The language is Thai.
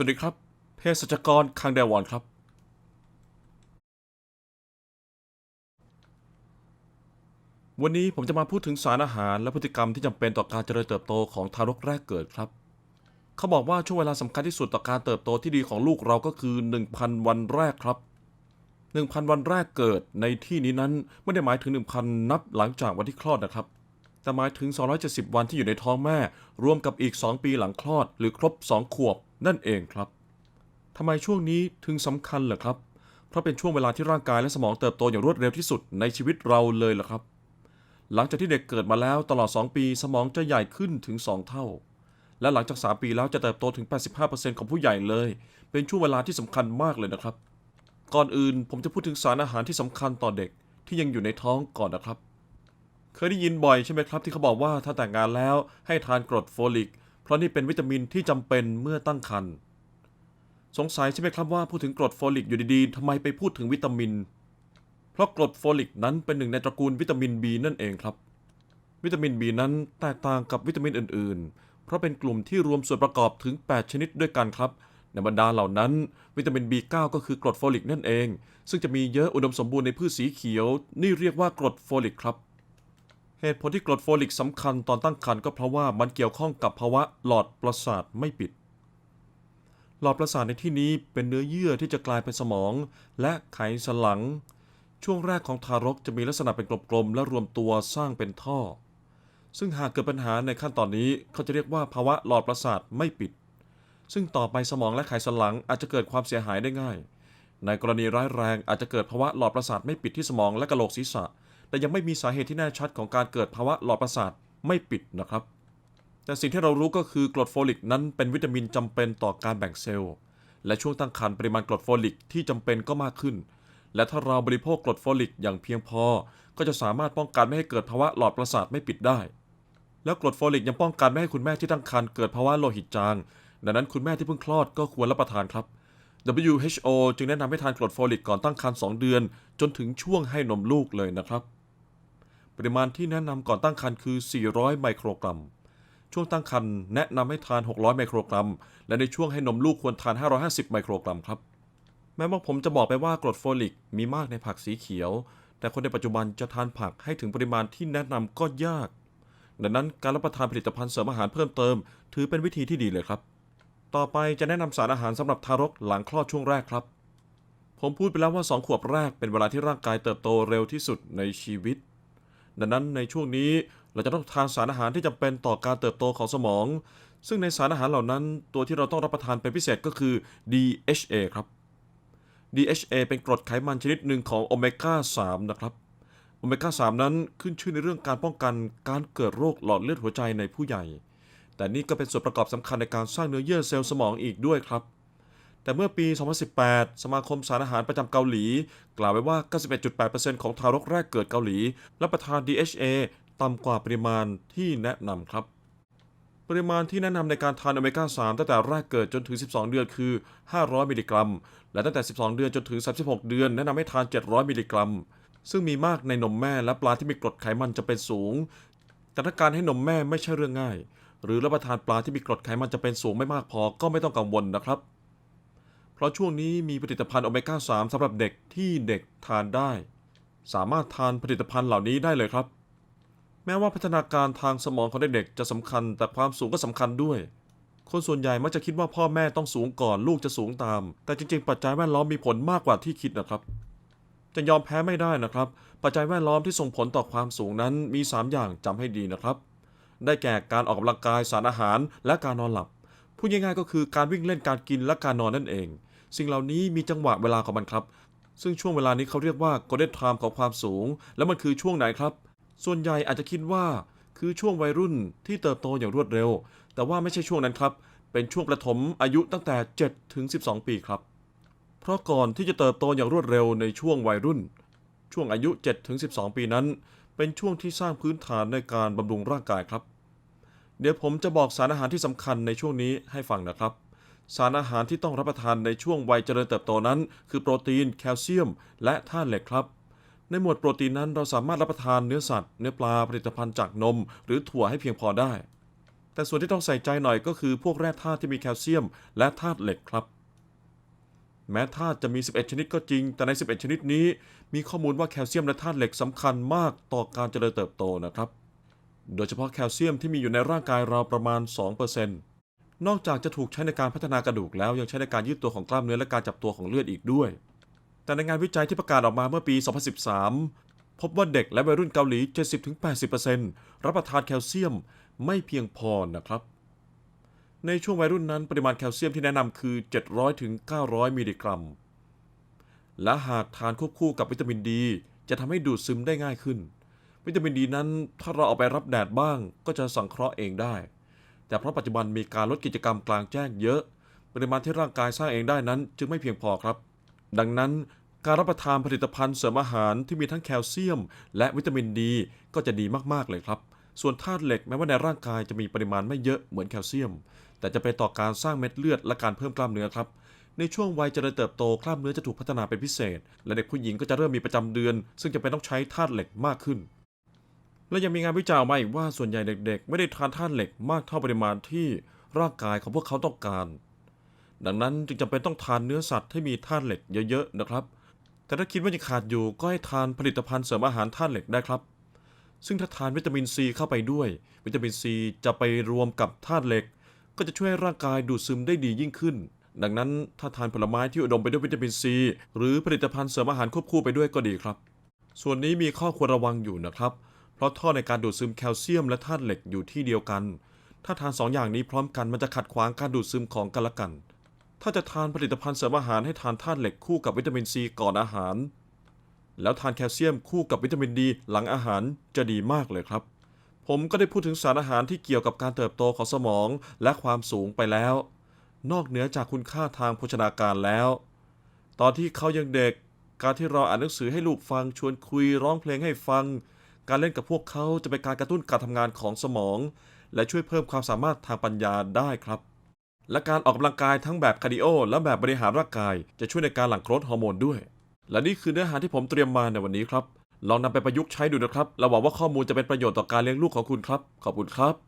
สวัสดีครับเภสัชกรคังแดวอนครับ วันนี้ผมจะมาพูดถึงสารอาหารและพฤติกรรมที่จำเป็นต่อการเจริญเติบโตของทารกแรกเกิดครับ เขาบอกว่าช่วงเวลาสำคัญที่สุดต่อการเติบโตที่ดีของลูกเราก็คือ 1,000 วันแรกครับ 1,000 วันแรกเกิดในที่นี้นั้นไม่ได้หมายถึง 1,000 นับหลังจากวันที่คลอดนะครับแต่หมายถึง 270 วันที่อยู่ในท้องแม่ รวมกับอีก 2 ปีหลังคลอด หรือครบ 2 ขวบ นั่นเองครับทำไมช่วงนี้ถึงสำคัญเหรอครับ เพราะเป็นช่วงเวลาที่ร่างกายและสมองเติบโตอย่างรวดเร็วที่สุดในชีวิตเราเลยล่ะครับ หลังจากที่เด็กเกิดมาแล้วตลอด 2 ปีสมองจะใหญ่ขึ้นถึง 2 เท่า และหลังจาก 3 ปีแล้วจะเติบโตถึง 85%ของผู้ใหญ่เลย เป็นช่วงเวลาที่สำคัญมากเลยนะครับ ก่อนอื่นผมจะพูดถึงสารอาหารที่สำคัญต่อเด็กที่ยังอยู่ในท้องก่อนนะครับ เคยได้ยินบ่อยใช่ไหมครับที่เขาบอกว่าถ้าแต่งงานแล้วให้ทานกรดโฟลิก เพราะนี่เป็นวิตามินที่จำเป็นเมื่อตั้งครรภ์สงสัยใช่ไหมครับว่าพูดถึงกรดโฟลิกอยู่ดีๆทำไมไปพูดถึงวิตามิน เพราะกรดโฟลิกนั้นเป็นหนึ่งในตระกูลวิตามิน B นั่นเองครับ วิตามิน B นั้นแตกต่างกับวิตามินอื่น ๆ เพราะเป็นกลุ่มที่รวมส่วนประกอบถึง 8 ชนิดด้วยกันครับ ในบรรดาเหล่านั้น วิตามิน B9 ก็คือกรดโฟลิกนั่นเอง ซึ่งจะมีเยอะอุดมสมบูรณ์ในพืชสีเขียว นี่เรียกว่ากรดโฟลิกครับ เหตุผลที่กรดโฟลิกสำคัญตอนตั้งครรภ์ก็เพราะว่ามันเกี่ยวข้องกับภาวะหลอดประสาทไม่ปิด หลอดประสาทในที่นี้เป็นเนื้อเยื่อที่จะกลายเป็นสมอง และไขสันหลัง ช่วงแรกของทารกจะมีลักษณะเป็นกลมๆและรวมตัวสร้างเป็นท่อ ซึ่งหากเกิดปัญหาในขั้นตอนนี้เขาจะเรียกว่าภาวะหลอดประสาทไม่ปิด ซึ่งต่อไปสมองและไขสันหลังอาจจะเกิดความเสียหายได้ง่าย ในกรณีร้ายแรงอาจจะเกิดภาวะหลอดประสาทไม่ปิดที่สมองและกะโหลกศีรษะ แต่ยังไม่มีสาเหตุที่แน่ชัดของการเกิดภาวะหลอดประสาทไม่ปิดนะครับ แต่สิ่งที่เรารู้ก็คือกรดโฟลิกนั้นเป็นวิตามินจำเป็นต่อการแบ่งเซลล์ และช่วงตั้งครรภ์ปริมาณกรดโฟลิกที่จำเป็นก็มากขึ้น และถ้าเราบริโภคกรดโฟลิกอย่างเพียงพอ ก็จะสามารถป้องกันไม่ให้เกิดภาวะหลอดประสาทไม่ปิดได้ แล้วกรดโฟลิกยังป้องกันไม่ให้คุณแม่ที่ตั้งครรภ์เกิดภาวะโลหิตจาง ดังนั้นคุณแม่ที่เพิ่งคลอดก็ควรรับประทานครับ WHO จึงแนะนำให้ทานกรดโฟลิกก่อนตั้งครรภ์2เดือน จนถึงช่วงให้นมลูกเลยนะครับ ปริมาณที่แนะนำก่อนตั้งครรภ์คือ 400 ไมโครกรัม ช่วงตั้งครรภ์แนะนำให้ทาน 600 ไมโครกรัม และในช่วงให้นมลูกควรทาน 550 ไมโครกรัมครับ แม้ว่าผมจะบอกไปว่ากรดโฟลิกมีมากในผักสีเขียว แต่คนในปัจจุบันจะทานผักให้ถึงปริมาณที่แนะนำก็ยาก ดังนั้นการรับประทานผลิตภัณฑ์เสริมอาหารเพิ่มเติม ถือเป็นวิธีที่ดีเลยครับ ต่อไปจะแนะนำสารอาหารสำหรับทารกหลังคลอดช่วงแรกครับผมพูดไปแล้วว่า 2 ขวบแรกเป็นเวลาที่ร่างกายเติบโตเร็วที่สุดในชีวิต ดังนั้นในช่วงนี้เราจะต้องทานสารอาหารที่จำเป็นต่อการเติบโตของสมอง ซึ่งในสารอาหารเหล่านั้น ตัวที่เราต้องรับประทานเป็นพิเศษก็คือ DHA ครับ DHA เป็นกรดไขมันชนิดหนึ่งของโอเมก้า 3 นะครับ โอเมก้า 3 นั้นขึ้นชื่อในเรื่องการป้องกันการเกิดโรคหลอดเลือดหัวใจในผู้ใหญ่ แต่นี่ก็เป็นส่วนประกอบสำคัญในการสร้างเนื้อเยื่อเซลล์สมองอีกด้วยครับ แต่เมื่อปี 2018 สมาคมสารอาหารประจำเกาหลี กล่าวไว้ว่า 91.8%ของทารกแรกเกิดเกาหลีรับประทาน DHA ต่ำกว่าปริมาณที่แนะนำครับ ปริมาณที่แนะนำในการทานโอเมก้า 3 ตั้งแต่แรกเกิดจนถึง 12 เดือนคือ 500 มิลลิกรัม และตั้งแต่ 12 เดือนจนถึง 36 เดือน แนะนำให้ทาน 700 มิลลิกรัม ซึ่งมีมากในนมแม่และปลาที่มีกรดไขมันจะเป็นสูง แต่ถ้าการให้นมแม่ไม่ใช่เรื่องง่าย หรือรับประทานปลาที่มีกรดไขมันจะเป็นสูงไม่มากพอก็ไม่ต้องกังวลนะครับ เพราะช่วงนี้มีผลิตภัณฑ์โอเมก้า 3สำหรับเด็กที่เด็กทานได้ สามารถทานผลิตภัณฑ์เหล่านี้ได้เลยครับ แม้ว่าพัฒนาการทางสมองของเด็กๆจะสำคัญ แต่ความสูงก็สำคัญด้วย คนส่วนใหญ่มักจะคิดว่าพ่อแม่ต้องสูงก่อนลูกจะสูงตาม แต่จริง ๆ ปัจจัยแวดล้อมมีผลมากกว่าที่คิดนะครับ จะยอมแพ้ไม่ได้นะครับ ปัจจัยแวดล้อมที่ส่งผลต่อความสูงนั้นมี 3 อย่างจำให้ดีนะครับ ได้แก่การออกกำลังกายสารอาหารและการนอนหลับพูดง่ายๆก็คือการวิ่งเล่นการกินและการนอนนั่นเอง สิ่งเหล่านี้มีจังหวะเวลาของมันครับ ซึ่งช่วงเวลานี้เขาเรียกว่า golden time ของความสูง แล้วมันคือช่วงไหนครับ ส่วนใหญ่อาจจะคิดว่าคือช่วงวัยรุ่นที่เติบโตอย่างรวดเร็ว แต่ว่าไม่ใช่ช่วงนั้นครับ เป็นช่วงประถมอายุตั้งแต่7ถึง12 ปีครับ เพราะก่อนที่จะเติบโตอย่างรวดเร็วในช่วงวัยรุ่น ช่วงอายุ7ถึง12 ปีนั้น เป็นช่วงที่สร้างพื้นฐานในการบำรุงร่างกายครับ เดี๋ยวผมจะบอกสารอาหารที่สำคัญในช่วงนี้ให้ฟังนะครับ สารอาหารที่ต้องรับประทานในช่วงวัยเจริญเติบโตนั้น คือโปรตีน แคลเซียม และธาตุเหล็กครับ ในหมวดโปรตีนนั้นเราสามารถรับประทานเนื้อสัตว์ เนื้อปลาผลิตภัณฑ์จากนม หรือถั่วให้เพียงพอได้ แต่ส่วนที่ต้องใส่ใจหน่อยก็คือพวกแร่ธาตุที่มีแคลเซียม และธาตุเหล็กครับ แม้ธาตุจะมี 11 ชนิดก็จริง แต่ใน 11 ชนิดนี้ มีข้อมูลว่าแคลเซียมและธาตุเหล็กสำคัญมากต่อการเจริญเติบโตนะครับ โดยเฉพาะแคลเซียมที่มีอยู่ในร่างกายเราประมาณ 2% นอกจากจะถูกใช้ในการพัฒนากระดูกแล้วยังใช้ในการยืดตัวของกล้ามเนื้อและการจับตัวของเลือดอีกด้วย แต่ในงานวิจัยที่ประกาศออกมาเมื่อปี 2013 พบว่าเด็กและวัยรุ่นเกาหลี 70-80%รับประทานแคลเซียมไม่เพียงพอนะครับ ในช่วงวัยรุ่นนั้นปริมาณแคลเซียมที่แนะนำคือ 700-900 มิลลิกรัม และหากทานควบคู่กับวิตามินดี จะทำให้ดูดซึมได้ง่ายขึ้น วิตามินดีนั้นถ้าเราเอาไปรับแดดบ้างก็จะสังเคราะห์เองได้ แต่เพราะปัจจุบันมีการลดกิจกรรมกลางแจ้งเยอะ ปริมาณที่ร่างกายสร้างเองได้นั้นจึงไม่เพียงพอครับ ดังนั้นการรับประทานผลิตภัณฑ์เสริมอาหารที่มีทั้งแคลเซียม และวิตามินดีก็จะดีมากๆเลยครับ ส่วนธาตุเหล็กแม้ว่าในร่างกายจะมีปริมาณไม่เยอะเหมือนแคลเซียม แต่จะเป็นต่อการสร้างเม็ดเลือดและการเพิ่มกล้ามเนื้อครับ ในช่วงวัยเจริญเติบโตกล้ามเนื้อจะถูกพัฒนาเป็นพิเศษ และเด็กผู้หญิงก็จะเริ่มมีประจำเดือน ซึ่งจะเป็นต้องใช้ธาตุเหล็กมากขึ้น และยังมีงานวิจัยออกมาอีกว่าส่วนใหญ่เด็ก ๆ ไม่ได้ทานธาตุเหล็กมากเท่าปริมาณที่ร่างกายของพวกเขาต้องการ ดังนั้นจึงจำเป็นต้องทานเนื้อสัตว์ที่มีธาตุเหล็กเยอะๆนะครับ แต่ถ้าคิดว่ายังขาดอยู่ก็ให้ทานผลิตภัณฑ์เสริมอาหารธาตุเหล็กได้ครับ ซึ่งถ้าทานวิตามินซีเข้าไปด้วย วิตามินซีจะไปรวมกับธาตุเหล็ก ก็จะช่วยให้ร่างกายดูดซึมได้ดียิ่งขึ้น ดังนั้นถ้าทานผลไม้ที่อุดมไปด้วยวิตามินซีหรือผลิตภัณฑ์เสริมอาหารควบคู่ไปด้วยก็ดีครับ ส่วนนี้มีข้อควรระวังอยู่นะครับ เพราะท่อในการดูดซึมแคลเซียมและธาตุเหล็กอยู่ที่เดียวกัน ถ้าทานสองอย่างนี้พร้อมกันมันจะขัดขวางการดูดซึมของกันและกัน ถ้าจะทานผลิตภัณฑ์เสริมอาหารให้ทานธาตุเหล็กคู่กับวิตามินซีก่อนอาหาร แล้วทานแคลเซียมคู่กับวิตามินดีหลังอาหารจะดีมากเลยครับ ผมก็ได้พูดถึงสารอาหารที่เกี่ยวกับการเติบโตของสมองและความสูงไปแล้ว นอกเหนือจากคุณค่าทางโภชนาการแล้ว ตอนที่เขายังเด็กการที่เราอ่านหนังสือให้ลูกฟังชวนคุยร้องเพลงให้ฟัง การเล่นกับพวกเขาจะเป็นการกระตุ้นการทำงานของสมอง และช่วยเพิ่มความสามารถทางปัญญาได้ครับ และการออกกำลังกายทั้งแบบคาร์ดิโอและแบบบริหารร่างกาย จะช่วยในการหลั่งโกรทฮอร์โมนด้วย และนี่คือเนื้อหาที่ผมเตรียมมาในวันนี้ครับ ลองนำไปประยุกต์ใช้ดูนะครับและหวังว่าข้อมูลจะเป็นประโยชน์ต่อการเลี้ยงลูกของคุณครับ ขอบคุณครับ